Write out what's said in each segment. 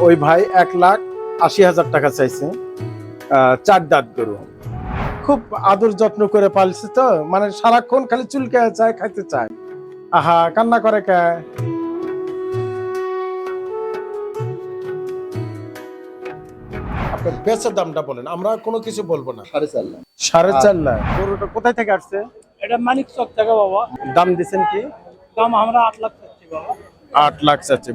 ওই ভাই এক লাখ আশি হাজার টাকা চাইছে। আহ, চার দাঁত গরু। খুব আদর যত্ন করে পালছে তো মানে সারাক্ষণ খালি চুলকে চায় খাইতে চায়। আহা কান্না করে কে? আপনার বেচার দামটা বলেন আমরা কোনো কিছু বলব না। সাড়ে চার লাখ। সাড়ে চার লাখ। গরুটা কোথায় থেকে আসছে? এটা মানিক চক থেকে বাবা। দাম দিচ্ছেন কি? দাম আমরা আট লাখ চাচ্ছি বাবা। আট লাখ চাচ্ছে।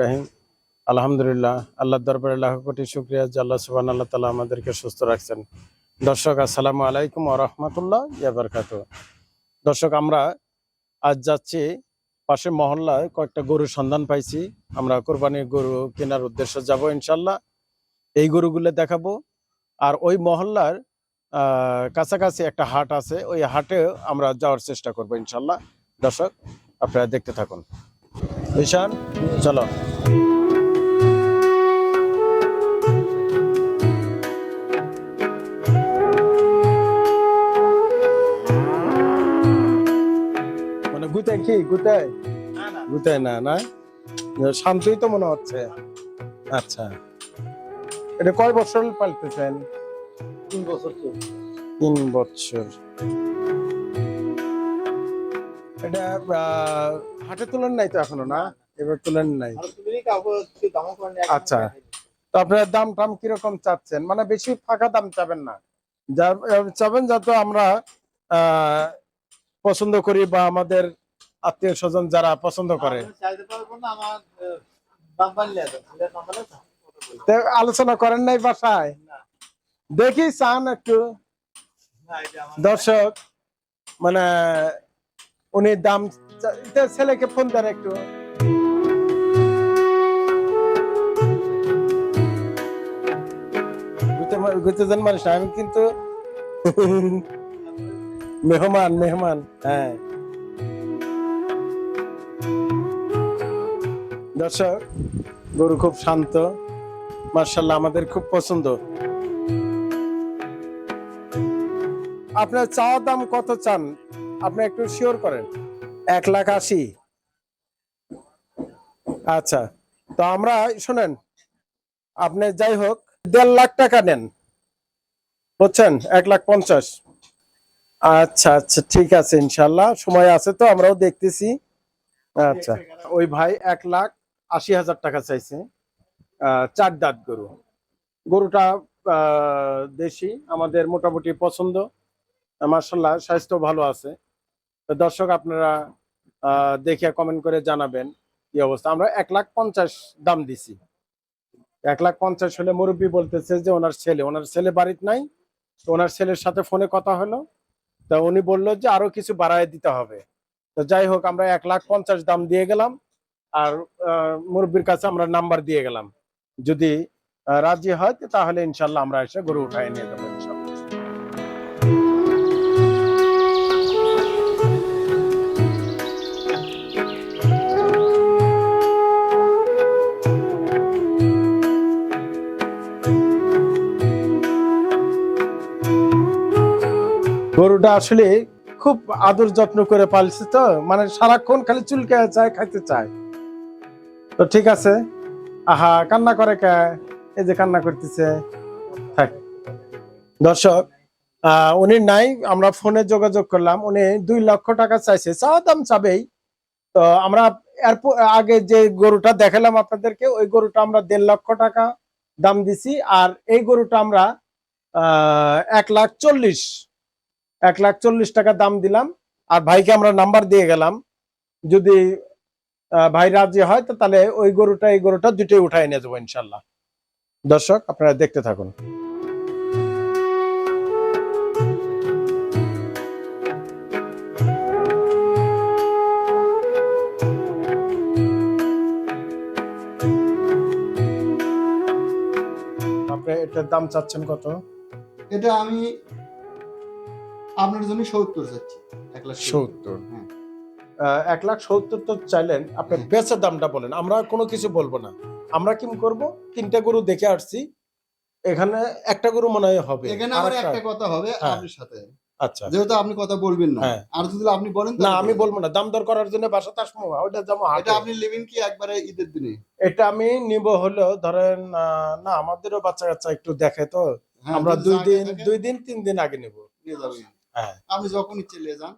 রহিম। আলহামদুলিল্লাহ আল্লাহ দরবারে লাখ কোটি শুক্রিয়া যে আল্লাহ সুবান আল্লাহ তালা আমাদেরকে সুস্থ রাখছেন। দর্শক, আসসালামু আলাইকুম রহমতুল্লাহ ইয়াবারকাত দর্শক, আমরা আজ যাচ্ছি পাশে মহল্লায় কয়েকটা গরুর সন্ধান পাইছি। আমরা কোরবানির গরু কেনার উদ্দেশ্যে যাব ইনশাল্লাহ এই গরুগুলো দেখাবো। আর ওই মহল্লার কাছাকাছি একটা হাট আছে। ওই হাটে আমরা যাওয়ার চেষ্টা করব ইনশাল্লাহ দর্শক আপনারা দেখতে থাকুন। ঈশান চলো। মানে গুতায় কি? গুতায় গুতায় না না? শান্তই তো মনে হচ্ছে। আচ্ছা। এটা কয় বছর পালতেছেন? তিন বছর তিন বছর। এটা হাটে তুলেন নাই তো এখনও না? এবার তুলেন নাই। আচ্ছা। তো আপনার দাম টাম কীরকম চাচ্ছেন? মানে বেশি ফাঁকা দাম চাবেন না। যা চাবেন যাতে আমরা পছন্দ করি বা আমাদের আত্মীয় স্বজন যারা পছন্দ করে। আলোচনা করেন নাই বাসায়। দেখি চান একটু। দর্শক মানে উনি দাম ছেলেকে ফোন দেন একটু। যান মানুষ আমি কিন্তু মেহমান মেহমান হ্যাঁ। দর্শক, গরু খুব শান্ত। মার্শাল্লাহ আমাদের খুব পছন্দ। আপনার চাওয়া দাম কত চান? আপনি একটু শিওর করেন। এক লাখ আশি। আচ্ছা তো আমরা শোনেন আপনি যাই হোক দেড় লাখ টাকা নেন। বুঝছেন? এক লাখ পঞ্চাশ। আচ্ছা আচ্ছা ঠিক আছে ইনশাল্লাহ। সময় আছে তো আমরাও দেখতেছি। আচ্ছা। ওই ভাই এক লাখ আশি হাজার টাকা চাইছে। চার দাঁত গরু। গরুটা দেশি আমাদের মোটামুটি পছন্দ। মার্শাল্লাহ স্বাস্থ্য ভালো আছে। দর্শক আপনারা দেখে কমেন্ট করে জানাবেন কি অবস্থা। আমরা এক লাখ পঞ্চাশ দাম দিছি। এক লাখ পঞ্চাশ হলে মুরব্বী বলতেছে যে ওনার ছেলে ওনার ছেলে বাড়িতে নাই ওনার ছেলের সাথে ফোনে কথা হলো। তা উনি বলল যে আরও কিছু বাড়ায় দিতে হবে। তো যাই হোক, আমরা এক লাখ পঞ্চাশ দাম দিয়ে গেলাম। আর মুরব্বির কাছে আমরা নাম্বার দিয়ে গেলাম। যদি রাজি হয় তাহলে ইনশাল্লাহ আমরা এসে গরু উঠায় নিয়ে যাব। গরুটা আসলে খুব আদর যত্ন করে পালছে তো মানে সারাক্ষণ খালি চুলকে চায় খাইতে চায়। তো ঠিক আছে। আহা, কান্না করে কে? এই যে কান্না করতেছে। দর্শক উনি নাই, আমরা ফোনে যোগাযোগ করলাম। উনি দুই লক্ষ টাকা চাইছে। চাওয়া দাম চাবেই। তো আমরা এরপর, আগে যে গরুটা দেখালাম আপনাদেরকে, ওই গরুটা আমরা দেড় লক্ষ টাকা দাম দিছি। আর এই গরুটা আমরা এক লাখ চল্লিশ এক লাখ চল্লিশ টাকা দাম দিলাম। আর ভাইকে আমরা নাম্বার দিয়ে গেলাম। যদি ভাই রাজি হয়, তো তাহলে ওই গরুটা, এই গরুটা দুটোই উঠাই নিয়ে যাব ইনশাল্লাহ। দর্শক, আপনারা দেখতে থাকুন। এটার দাম চাচ্ছেন কত? এটা আমি আপনার জন্য সত্তর চাচ্ছি এক লাখ সত্তর। হ্যাঁ। এক লাখ সত্তর তো চাইলেন আপনার বেচার দামটা বলেন আমরা কোনো কিছু বলব না। আমরা কি করব? তিনটা গরু দেখে আসছি এখানে একটা গরু মনে হয় হবে। এখানে আমার একটা- কথা হবে হ্যাঁ। আপনার সাথে। আচ্ছা। যেহেতু আপনি কথা বলবেন না। হ্যাঁ। আর যদি আপনি বলেন না আমি বলব। না। দাম দর করার জন্য বাসাতে আসব ওইটা যাব এটা আপনি নেবেন কি একবারে ঈদের দিনে? এটা আমি নিব হলো ধরেন আহ, না আমাদেরও বাচ্চা কাচ্চা একটু দেখে তো। হ্যাঁ, আমরা দুই দিন দুই দিন তিন দিন আগে নিব। নিয়ে যাবেন। হ্যাঁ আপনি যখনই চলে যান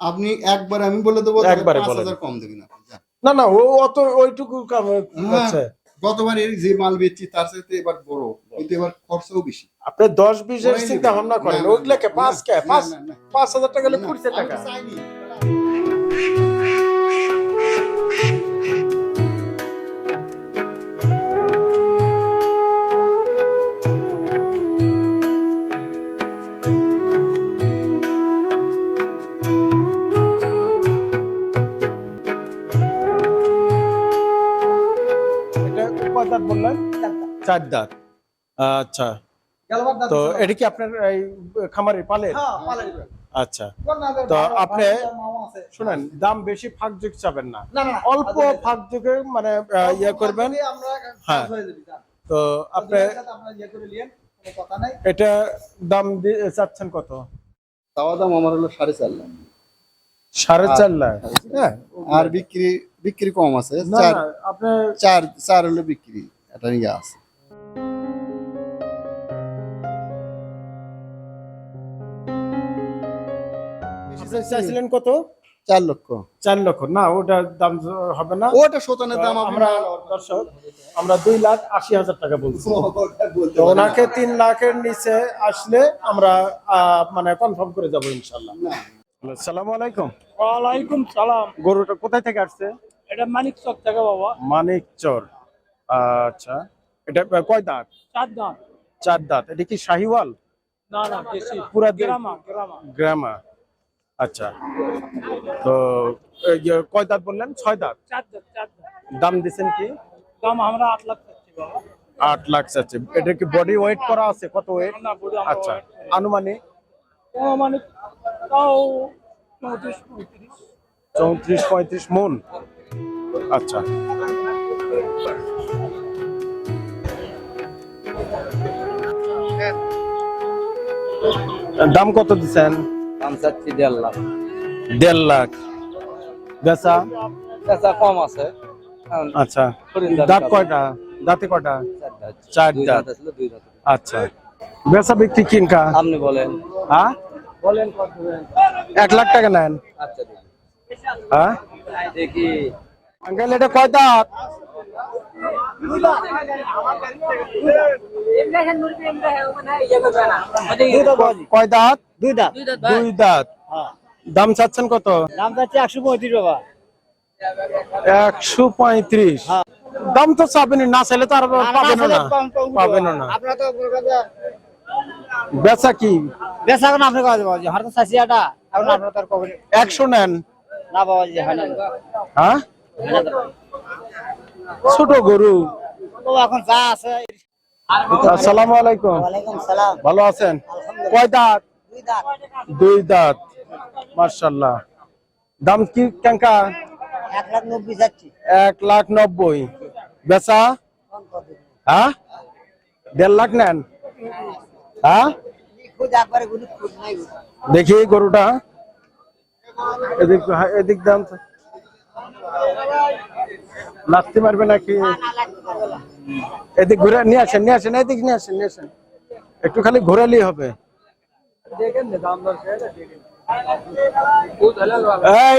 আপনি একবার আমি বলে দেবো একবারে পাঁচ বলে হাজার কম দেবেন আপনি না না ও অত ওইটুকু কাম হ্যাঁ। গতবার এর যে মাল বেচছি তার সাথে এবার বড় কিন্তু এবার খরচাও বেশি। আপনি দশ বিশের চিন্তা ভাবনা করেন ওইগুলাকে না, না, পাঁচ কে? পাঁচ না, না। পাঁচ হাজার টাকা হলে কুড়ি টাকা। দাঁত আচ্ছা। তো এটা কি আপনার এই খামারে পালে। আচ্ছা। তো আপনি শুনেন দাম বেশি ফাঁক যোগ চাবেন না। অল্প ফাঁক যোগে মানে ইয়ে করবেন। হ্যাঁ। তো আপনি এটা দাম দিয়ে চাচ্ছেন কত? তাওয়া দাম আমার হলো সাড়ে চার লাখ। সাড়ে চার লাখ? হ্যাঁ আর বিক্রি বিক্রি কম আছে। চার চার হলো বিক্রি এটা নিয়ে আছে। চাইছিলেন কত? চার লক্ষ। চার লক্ষ। না ওটার দাম হবে না। ওটা শতানের দাম আমরা দর্শক আমরা দুই লাখ আশি হাজার টাকা বলছি। ওনাকে তিন লাখের নিচে আসলে আমরা আহ, মানে কনফার্ম করে যাব ইনশাল্লাহ আসসালামু আলাইকুম। ওয়ালাইকুম সালাম। গরুটা কোথায় থেকে আসছে? এটা মানিক চক থেকে বাবা। মানিক চর আচ্ছা। এটা কয় দাঁত? চার দাম চার দাঁত। এটা কি শাহিওয়াল? না না বেশি পুরা গ্রামা গ্রামা। গ্রামা। আচ্ছা। তো এই যে কয় দাঁত বললেন? ছয় দাঁত? দাম দিচ্ছেন কি? দাম আমরা আট লাখ চাচ্ছি বাবা। আট লাখ আছে এটা কি বডি ওয়েট করা আছে? কত ওয়েট আচ্ছা। আনুমানিক? মানে তাও চৌত্রিশ পঁয়ত্রিশ। চৌত্রিশ পঁয়ত্রিশ মন? আচ্ছা। দাম কত দিচ্ছেন দাম চাচ্ছি দেড় লাখ। দেড় লাখ। বেচা? পেঁচা কম আছে। আচ্ছা। দাঁত। কয়টা? দাঁতে কয়টা? চার দাঁত। আচ্ছা। বেচা বিক্রি কিনকা আপনি বলেন। হ্যাঁ? বলেন এক লাখ টাকা নেন। আচ্ছা হ্যাঁ? দেখি। আঙ্কেল এটা কয় দাঁত? কয় দাঁত দুই দাঁত দুই দাঁত দাম চাচ্ছেন কত? দাম চাচ্ছি একশো পঁয়ত্রিশ। বাবা একশো পঁয়ত্রিশ দাম তো চাবেন না চাইলে তো আর পাবেন না। পাবেন না বেচা কি? বেচা এখন আপনার কাছে বাবা হয়তো চাষি আটা এখন আপনার তার কবে একশো নেন। না বাবা হয় না হ্যাঁ? ছোট গরু। এখন যা আছে আসসালামু আলাইকুম। সালাম। ভালো আছেন? কয় দাঁত? দুই দাঁত। মার্শাল্লাহ দাম কি কেঙ্কা এক লাখ নব্বই বেচা? হ্যাঁ? দেড় লাখ নেন। হ্যাঁ? দেখি গরুটা। এদিক হ্যাঁ, এদিক দাম। লাগতে পারবে নাকি? এদিক ঘুরে নিয়ে আসেন নিয়ে আসেন এদিক নিয়ে আসেন নিয়ে আসেন। একটু খালি ঘোরালেই হবে।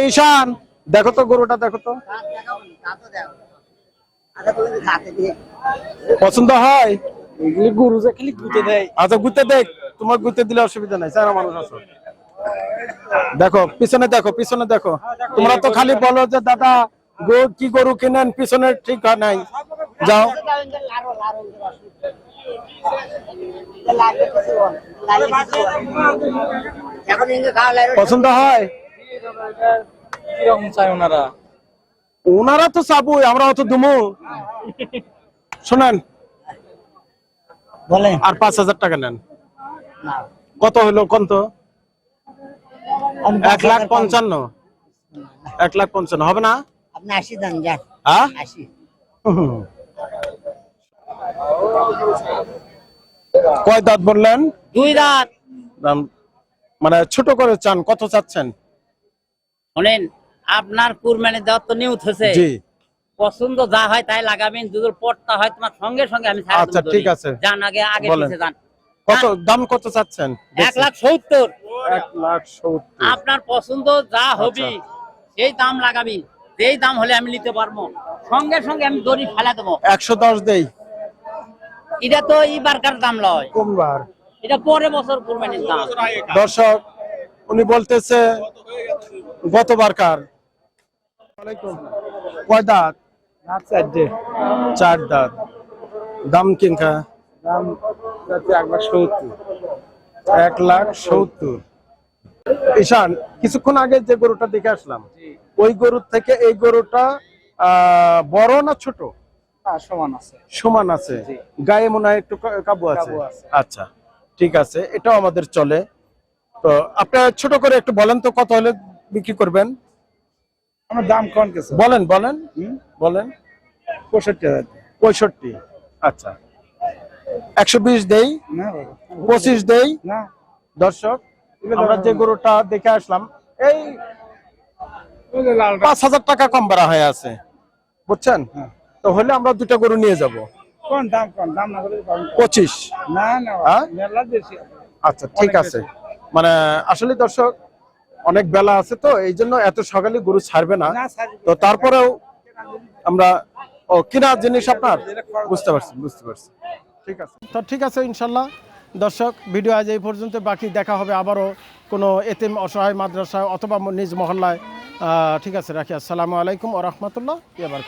ঈশান দেখো তো গরুটা দেখো তো। আচ্ছা পছন্দ হয়? এগুলি গরু যে খালি গুতে দেয়। আচ্ছা ঘুরতে দেখ তোমার ঘুরতে দিলে অসুবিধা নাই সারা মানুষ আছো। দেখো পিছনে দেখো পিছনে দেখো। তোমরা তো খালি বলো যে দাদা গো কি গরু কিনেন? পিছনে ঠিক হয় নাই। যাও। পছন্দ হয়? ওনারা ওনারা তো চাবই আমরা অত দুমু। শোনেন। বলেন। আর পাঁচ হাজার টাকা নেন। কত হলো কত এক লাখ পঞ্চান্ন। এক লাখ পঞ্চান্ন। হবে না? আপনি আশি দেন যান। হ্যাঁ? কয় দাঁত বললেন? দুই দাম মানে ছোট করে চান কত চাচ্ছেন? শোনেন আপনার কুরবানি দেওয়ার তো নিউজ হয়েছে। জি। পছন্দ যা হয় তাই লাগাবেন যদি পড়তা হয় তোমার সঙ্গে সঙ্গে আমি আচ্ছা, ঠিক আছে। যান আগে আগে। পিছে যান। কত দাম কত চাচ্ছেন? এক লাখ সত্তর। এক লাখ সত্তর। আপনার পছন্দ যা হবে সেই দাম লাগাবি। যেই দাম হলে আমি নিতে পারব সঙ্গে সঙ্গে আমি দড়ি ফেলা দেবো। একশো দশ দেই। এটা তো এইবারকার দাম লয়। কোনবার এটা পরে বছর কুরবানির দাম। দর্শক উনি বলতেছে গতবার কার কয় দাঁত? চার দাঁত। দাম কিনকা দাম যাচ্ছে এক লাখ সত্তর। এক লাখ সত্তর। ঈশান কিছুক্ষণ আগে যে গরুটা দেখে আসলাম ওই গরুর থেকে এই গরুটা বড় না ছোট? সমান আছে। সমান আছে। গায়ে মনে হয় একটু কাবু আছে। আচ্ছা ঠিক আছে। এটাও আমাদের চলে। তো আপনার ছোট করে একটু বলেন তো কত হলে বিক্রি করবেন? আমার দাম কম কিছু। বলেন বলেন। বলেন। পঁয়ষট্টি হাজার। পঁয়ষট্টি। আচ্ছা। একশো বিশ দেই? পঁচিশ দেই? না। দর্শক আমরা যে গরুটা দেখে আসলাম এই পাঁচ হাজার টাকা কম বাড়া হয়ে আছে। বুঝছেন? হ্যাঁ। তো হলে আমরা দুটা গরু নিয়ে যাব। কোন দাম কোন? দাম না করে পাবেন কম। পঁচিশ। না না। হ্যাঁ? আচ্ছা ঠিক আছে। মানে আসলে দর্শক অনেক বেলা আছে তো এই জন্য এত সকালে গরু ছাড়বে না। না তো তারপরেও আমরা ও কিনা জিনিস আপনার? বুঝতে পারছি বুঝতে পারছি। ঠিক আছে। তো ঠিক আছে ইনশাল্লাহ। দর্শক, ভিডিও আজ এই পর্যন্ত, বাকি দেখা হবে আবারও কোনো এতিম অসহায় মাদ্রাসায় অথবা নিজ মহল্লায়। ঠিক আছে, রাখি। আসসালামু আলাইকুম ও রহমতুল্লাহ ইয়াবার